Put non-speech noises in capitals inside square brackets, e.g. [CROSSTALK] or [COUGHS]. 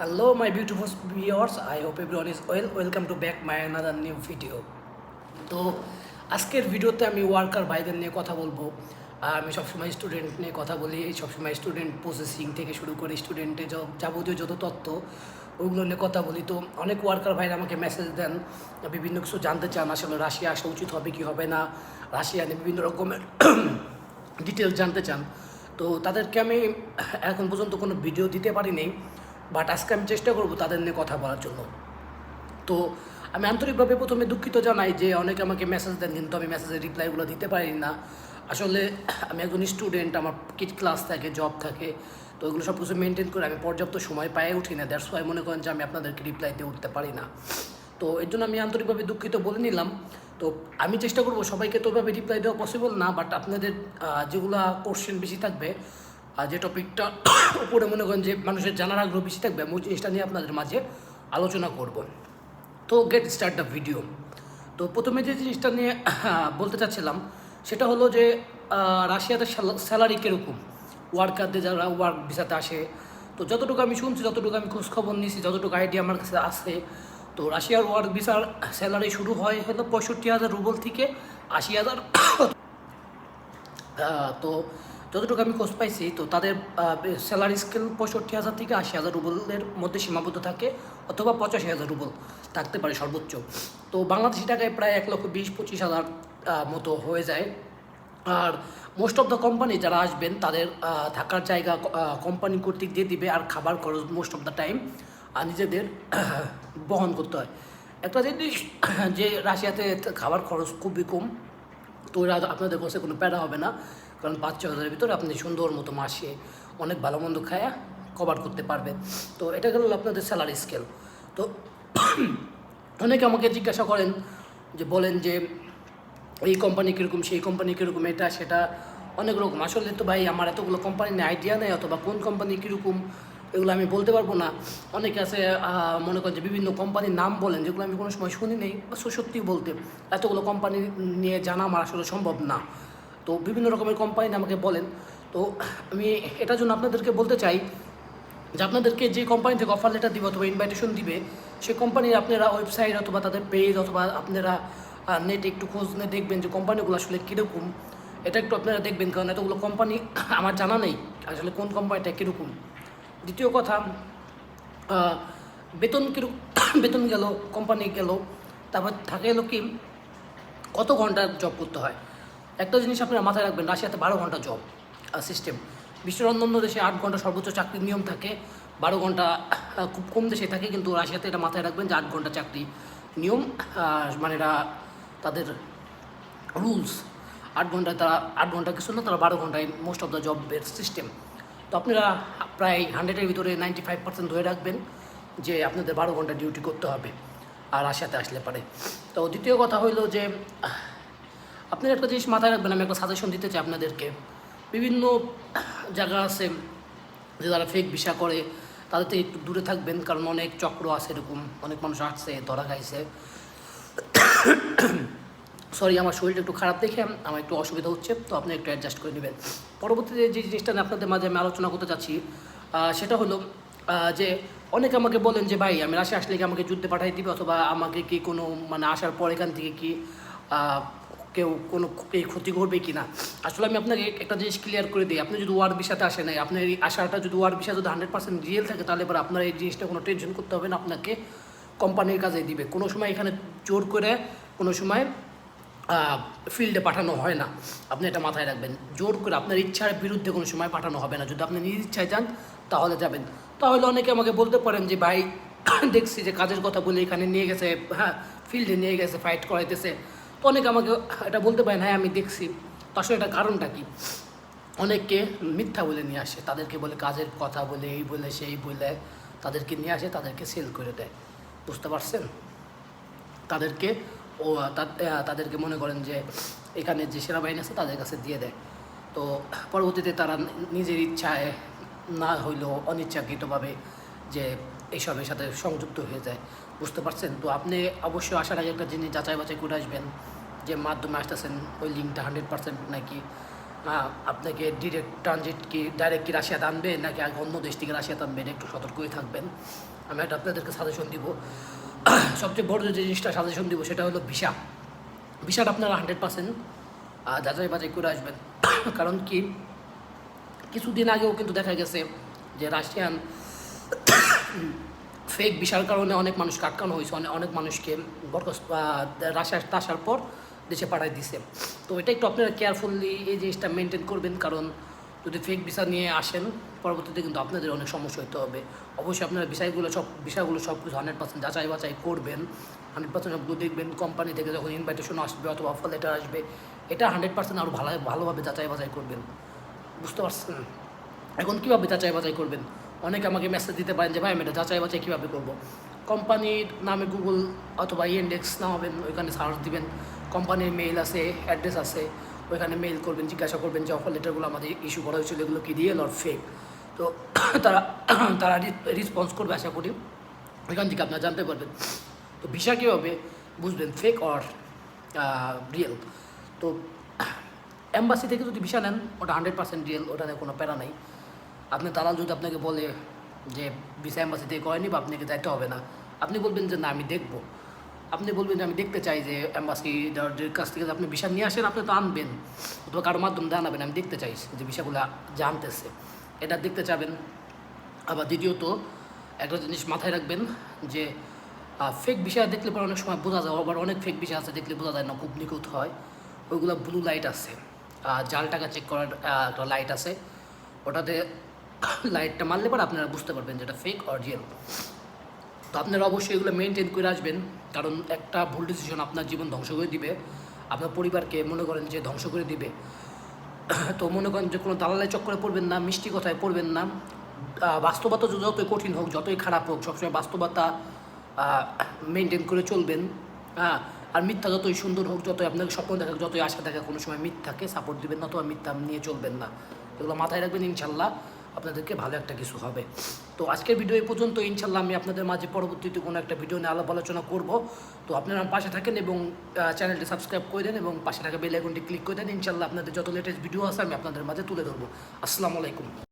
Hello, my beautiful viewers. I hope everyone is well. Welcome to back my another new video. তো আজকের ভিডিওতে আমি worker ভাইদের নিয়ে কথা বলব আমি সবসময় স্টুডেন্ট নিয়ে কথা বলি সবসময় স্টুডেন্ট প্রসেসিং থেকে শুরু করে স্টুডেন্টের যাবতীয় যত তথ্য ওইগুলো নিয়ে কথা বলি তো অনেক ওয়ার্কার ভাইরা আমাকে মেসেজ দেন বিভিন্ন কিছু জানতে চান আসলে রাশিয়া আসা উচিত হবে কি হবে না রাশিয়া নিয়ে বিভিন্ন রকমের [CLEARS THROAT] ডিটেলস জানতে চান তো তাদেরকে আমি এখন পর্যন্ত কোনো ভিডিও দিতে পারিনি বাট আজকে আমি চেষ্টা করব তাদের নিয়ে কথা বলার জন্য। তো আমি আন্তরিকভাবে প্রথমে দুঃখিত জানাই যে অনেকে আমাকে মেসেজ দেন কিন্তু আমি মেসেজের রিপ্লাইগুলো দিতে পারি না। আসলে আমি একজন স্টুডেন্ট আমার কিট ক্লাস থাকে জব থাকে, তো ওইগুলো সব কিছু মেনটেন করে আমি পর্যাপ্ত সময় পায়ে উঠি না। দ্যাটস ওয়াই মনে করেন যে আমি আপনাদেরকে রিপ্লাই দিয়ে উঠতে পারি না। তো এর জন্য আমি আন্তরিকভাবে দুঃখিত বলে নিলাম। তো আমি চেষ্টা করব সবাইকে তো ওইভাবে রিপ্লাই দেওয়া পসিবল না বাট আপনাদের যেগুলা কোশ্চেন বেশি থাকবে আর যে টপিকটা [COUGHS] উপরে মনে করেন যে মানুষের জানার আগ্রহ বেশি থাকবে, আমি ওই জিনিসটা নিয়ে আপনাদের মাঝে আলোচনা করব। তো গেট স্টার্ট দ্য ভিডিও তো প্রথমে যে জিনিসটা নিয়ে [COUGHS] বলতে চাচ্ছিলাম, সেটা হলো যে রাশিয়াতে স্যালারি কীরকম? ওয়ার্কারদের যারা ওয়ার্ক ভিসাতে আসে, তো যতটুকু আমি শুনছি, যতটুকু আমি খোঁজখবর নিয়েছি, যতটুকু আইডিয়া আমার কাছে আসে, তো রাশিয়ার ওয়ার্ক ভিসার স্যালারি শুরু হয় হলো পঁয়ষট্টি হাজার রুবল থেকে আশি হাজার [COUGHS] তো যতটুকু আমি খোঁজ পাইছি, তো তাদের স্যালারি স্কেল পঁয়ষট্টি হাজার থেকে আশি হাজার রুবলের মধ্যে সীমাবদ্ধ থাকে অথবা পঁচাশি হাজার রুবল থাকতে পারে সর্বোচ্চ। তো বাংলাদেশি টাকায় প্রায় এক লক্ষ বিশ, পঁচিশ হাজার মতো হয়ে যায়। আর মোস্ট অফ দ্য কোম্পানি যারা আসবেন, তাদের থাকার জায়গা কোম্পানি কর্তৃক দিয়ে দিবে আর খাবার খরচ মোস্ট অফ দ্য টাইম আর নিজেদের [COUGHS] বহন করতে হয়। একটা জিনিস [COUGHS] যে রাশিয়াতে খাবার খরচ খুবই কম তো আপনাদের কাছে কোনো প্যারা হবে না, কারণ পাঁচ ছ হাজারের ভিতরে আপনি সুন্দর মতো মাসে অনেক ভালো মন্দ খায়া কভার করতে পারবে তো এটা গেল আপনাদের স্যালারি স্কেল তো [CLEARS THROAT] অনেকে আমাকে জিজ্ঞাসা করেন যে, বলেন যে, এই কোম্পানি কীরকম, সেই কোম্পানি কীরকম, এটা, সেটা, অনেক রকম। আসলে তো ভাই, আমার এতগুলো কোম্পানি নিয়ে আইডিয়া নেই, অথবা কোন কোম্পানি কীরকম? এগুলো আমি বলতে পারব না। অনেকে আছে মনে করেন যে বিভিন্ন কোম্পানির নাম বলেন, যেগুলো আমি কোনো সময় শুনি নেই সত্যি বলতে এতগুলো কোম্পানি নিয়ে জানা আমার আসলে সম্ভব না। তো বিভিন্ন রকমের কোম্পানি আমাকে বলেন। তো আমি এটার জন্য আপনাদেরকে বলতে চাই যে আপনাদেরকে যে কোম্পানি থেকে অফার লেটার দিবে অথবা ইনভাইটেশন দিবে সেই কোম্পানির আপনারা ওয়েবসাইট অথবা তাদের পেজ অথবা আপনারা নেটে একটু খোঁজ নিয়ে দেখবেন যে কোম্পানিগুলো আসলে কীরকম। এটা একটু আপনারা দেখবেন, কারণ এতগুলো কোম্পানি আমার জানা নেই, আসলে কোন কোম্পানিটা কীরকম। দ্বিতীয় কথা বেতন কীরকম [COUGHS] বেতন গেল কোম্পানি গেল, তারপর থাকে এলো কি, কত ঘণ্টা জব করতে হয়? একটা জিনিস আপনারা মাথায় রাখবেন রাশিয়াতে বারো ঘণ্টা জব সিস্টেম বিশ্বের অন্যান্য দেশে আট ঘণ্টা সর্বোচ্চ চাকরির নিয়ম থাকে, বারো ঘণ্টা খুব কম দেশে থাকে, কিন্তু রাশিয়াতে এটা মাথায় রাখবেন যে আট ঘণ্টা চাকরি নিয়ম মানে এরা তাদের রুলস আট ঘন্টায় তারা, আট ঘণ্টা কিছু না, তারা বারো ঘন্টায় মোস্ট অফ দ্য জবের সিস্টেম তো আপনারা প্রায় হান্ড্রেডের ভিতরে নাইনটি ফাইভ পার্সেন্ট ধরে রাখবেন যে আপনাদের বারো ঘণ্টা ডিউটি করতে হবে আর আশাতে আসলে পারে। তো দ্বিতীয় কথা হইল যে, আপনারা একটা জিনিস মাথায় রাখবেন, আমি একটা সাজেশন দিতে চাই আপনাদেরকে। বিভিন্ন জায়গা আছে যে যারা ফেক ভিসা করে, তাদের থেকে একটু দূরে থাকবেন, কারণ অনেক চক্র আছে এরকম, অনেক মানুষ আসছে, ধরা খাইছে। সরি আমার শরীরটা একটু খারাপ দেখে আমার একটু অসুবিধা হচ্ছে, তো আপনি একটু অ্যাডজাস্ট করে নেবেন। পরবর্তীতে যে জিনিসটা আপনাদের মাঝে আমি আলোচনা করতে চাচ্ছি সেটা হলো যে অনেকে আমাকে বলেন যে, ভাই, আমি রাশিয়া আসলে কি আমাকে যুদ্ধে পাঠাই দিবে অথবা আমাকে কি কোনো মানে আসার পর এখান থেকে কি কেউ কোনো এই ক্ষতি করবে কি না? আসলে আমি আপনাকে একটা জিনিস ক্লিয়ার করে দিই। আপনি যদি ওয়ার বিষাতে আসেন নাই, আপনার এই আশাটা যদি ওয়ার বিষয় যদি হান্ড্রেড পার্সেন্ট রিয়েল থাকে, তাহলে এবার আপনার এই জিনিসটা কোনো টেনশন করতে হবে না। আপনাকে কোম্পানির কাজে দিবে। কোনো সময় এখানে জোর করে, কোনো সময় ফিল্ডে পাঠানো হয় না। আপনি এটা মাথায় রাখবেন। জোর করে আপনার ইচ্ছার বিরুদ্ধে কোনো সময় পাঠানো হবে না। যদি আপনি নিজ ইচ্ছায় যান, তাহলে যাবেন। তাহলে অনেকে আমাকে বলতে পারেন যে, ভাই, [COUGHS] দেখছি যে কাজের কথা বলে এখানে নিয়ে গেছে হ্যাঁ ফিল্ডে নিয়ে গেছে ফাইট করাইতেছে। তো অনেকে আমাকে এটা বলতে পারেন হ্যাঁ আমি দেখছি। তো আসলে এটা কারণটা কি? অনেককে মিথ্যা বলে নিয়ে আসে। তাদেরকে বলে কাজের কথা বলে, এই বলে, সেই বলে। তাদেরকে নিয়ে আসে, তাদেরকে সেল করে দেয়। বুঝতে পারছেন? তাদেরকে ও তাদেরকে মনে করেন যে এখানে যে সেনাবাহিনী আছে তাদের কাছে দিয়ে দেয়। তো পরবর্তীতে তারা নিজের ইচ্ছায় না হইলেও অনিচ্ছাকৃতভাবে যে এইসবের সাথে সংযুক্ত হয়ে যায়। বুঝতে পারছেন? তো আপনি অবশ্যই আসার আগে একটা জিনিস যাচাই বাছাই করে আসবেন যে মাধ্যমে আসতেছেন, ওই লিঙ্কটা হান্ড্রেড পার্সেন্ট নাকি? আপনাকে ডিরেক্ট ট্রানজিট কি ডাইরেক্ট কি রাশিয়াতে আনবে নাকি অন্য দেশ থেকে রাশিয়াতে আনবে এটা একটু সতর্কই থাকবেন। আমি একটা আপনাদেরকে সাজেশন দিব। সবচেয়ে বড় যে জিনিসটা সাজেশন দিব সেটা হলো ভিসা। ভিসাটা আপনারা হান্ড্রেড পার্সেন্ট যাচাই বাছাই করে আসবেন। [COUGHS] কারণ কি? কিছুদিন আগেও কিন্তু দেখা গেছে যে রাশিয়ান [COUGHS] ফেক ভিসার কারণে অনেক মানুষ আটকানো হয়েছে অনেক অনেক মানুষকে বরখাস্ত রাশিয়া আসার পর দেশে পাঠাই দিছে। তো এটা একটু আপনারা কেয়ারফুলি এই জিনিসটা মেনটেন করবেন, কারণ যদি ফেক ভিসা নিয়ে আসেন, পরবর্তীতে কিন্তু আপনাদের অনেক সমস্যা হতে হবে। অবশ্যই আপনারা বিষয়গুলো সব বিষয়গুলো সব কিছু হান্ড্রেড পার্সেন্ট যাচাই বাছাই করবেন। হান্ড্রেড পার্সেন্ট সবগুলো দেখবেন কোম্পানি থেকে যখন ইনভাইটেশন আসবে অথবা অফার লেটার আসবে, এটা হান্ড্রেড পার্সেন্ট আরও ভালো, ভালোভাবে যাচাই বাছাই করবেন। বুঝতে পারছেন? এখন কীভাবে যাচাই বাছাই করবেন? অনেকে আমাকে মেসেজ দিতে পারেন যে, ভাই, আমি এটা যাচাই বাছাই কীভাবে করব? কোম্পানির নামে গুগল অথবা ইন্ডেক্স নামাবেন, ওইখানে সার্চ দিবেন। কোম্পানির মেইল আছে অ্যাড্রেস আছে। ওইখানে মেইল করবেন, জিজ্ঞাসা করবেন যে অফার লেটারগুলো আমাদের ইস্যু করা হয়েছিল, এগুলো কি রিয়েল অর ফেক তো [COUGHS] তারা [COUGHS] তারা রেসপন্স করবে আশা করি। ওইখান থেকে আপনারা জানতে পারবেন। তো ভিসা কীভাবে বুঝবেন ফেক অর রিয়েল তো [COUGHS] এম্বাসি থেকে যদি ভিসা নেন, ওটা হান্ড্রেড পার্সেন্ট রিয়েল ওটাতে কোনো প্যারা নাই। আপনি তারা যদি আপনাকে বলে যে, ভিসা এম্বাসি থেকে করেনি বা আপনাকে যাইতে হবে না, আপনি বলবেন যে, না, আমি দেখব। আপনি বলবেন যে আমি দেখতে চাই যে অ্যাম্বাসিডারদের কাছ থেকে আপনি ভিসা নিয়ে আসেন, আপনি তো আনবেন। অথবা কারোর মাধ্যমে জানাবেন আমি দেখতে চাই যে ভিসাগুলো জানতেছে। এটা দেখতে চাবেন। আবার দ্বিতীয়ত, একটা জিনিস মাথায় রাখবেন যে ফেক বিষয় দেখলে পরে অনেক সময় বোঝা যায়, আবার অনেক ফেক বিষয় আছে দেখলে বোঝা যায় না, খুব নিখুঁত হয়। ওইগুলো ব্লু লাইট আছে। জাল টাকা চেক করার একটা লাইট আছে। ওটাতে [COUGHS] লাইটটা মারলে পরে আপনারা বুঝতে পারবেন যেটা ফেক অর রিয়েল তো আপনারা অবশ্যই এগুলো মেনটেন করে আসবেন। কারণ একটা ভুল ডিসিশন আপনার জীবন ধ্বংস করে দিবে। আপনার পরিবারকে মনে করেন যে ধ্বংস করে দিবে। তো মনে করেন যে কোনো দালালের চক্করে পড়বেন না, মিষ্টি কথায় পড়বেন না। বাস্তবতা যতই কঠিন হোক, যতই খারাপ হোক, সবসময় বাস্তবতা মেনটেন করে চলবেন। হ্যাঁ আর মিথ্যা যতই সুন্দর হোক, যতই আপনাকে স্বপ্ন দেখা যতই আশা দেখা কোনো সময় মিথ্যাকে সাপোর্ট দিবেন না অথবা মিথ্যা নিয়ে চলবেন না। এগুলো মাথায় রাখবেন ইনশাল্লাহ। আপনাদেরকে ভালো একটা কিছু হবে। তো আজকের ভিডিও এই পর্যন্ত। ইনশাল্লাহ আমি আপনাদের মাঝে পরবর্তীতে কোনো একটা ভিডিও নিয়ে আলাপ আলোচনা করব। তো আপনারা পাশে থাকেন এবং চ্যানেলটি সাবস্ক্রাইব করে দেন এবং পাশে থাকা বেল আইকনটি ক্লিক করে দেন। ইনশাল্লাহ আপনাদের যত লেটেস্ট ভিডিও আছে আমি আপনাদের মাঝে তুলে ধরবো। আসসালামু আলাইকুম।